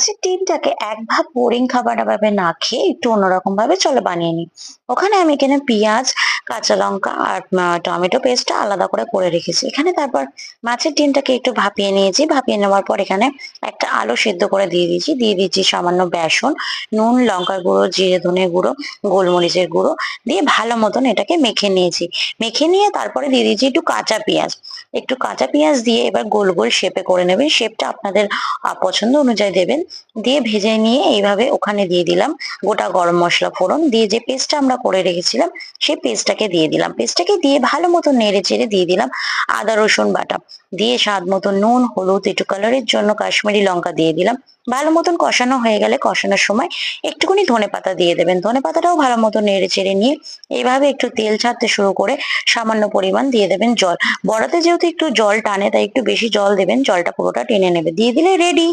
মাছের ডিমটাকে এক ভাগ বোরিং খাবার ভাবে না খেয়ে একটু অন্যরকম ভাবে চলো বানিয়ে নিই। ওখানে আমি এখানে পেঁয়াজ, কাঁচা লঙ্কা আর টমেটো পেস্টটা আলাদা করে করে রেখেছি। এখানে তারপর মাছের ডিমটাকে একটু ভাপিয়ে নিয়েছি। ভাপিয়ে নেওয়ার পর এখানে একটা আলু সেদ্ধ করে দিয়ে দিয়েছি। দিয়ে দিয়েছি সামান্য বেসন, নুন, লঙ্কার গুঁড়ো, জিরে, ধনে গুঁড়ো, গোলমরিচের গুঁড়ো। দিয়ে ভালো মতন এটাকে মেখে নিয়েছি। মেখে নিয়ে তারপরে দিয়ে দিয়েছি একটু কাঁচা পেঁয়াজ। একটু কাঁচা পেঁয়াজ দিয়ে এবার গোল গোল শেপে করে নেবেন। শেপটা আপনাদের পছন্দ অনুযায়ী দেবেন। দিয়ে ভেজে নিয়ে এইভাবে ওখানে দিয়ে দিলাম গোটা গরম মশলা ফোড়ন। দিয়ে যে পেস্টটা আমরা করে রেখেছিলাম, সেই পেস্টটাকে দিয়ে দিলাম। পেস্টটাকে দিয়ে ভালো মতো নেড়ে চেড়ে দিয়ে দিলাম আদা, রসুন বাটা। দিয়ে স্বাদ মতো নুন, হলুদ, একটু কালারের জন্য কাশ্মীরি লঙ্কা দিয়ে দিলাম। ভালো মতন কষানো হয়ে গেলে কষানোর সময় একটুখানি ধনে পাতা দিয়ে দেবেন। ধনে পাতাটাও ভালো মতো নেড়ে চেড়ে নিয়ে এইভাবে একটু তেল ছাড়তে শুরু করে সামান্য পরিমাণ দিয়ে দেবেন জল। বড়াতে যেহেতু একটু জল টানে, তাই একটু বেশি জল দেবেন, জলটা পুরোটা টেনে নেবে। দিয়ে দিলে রেডি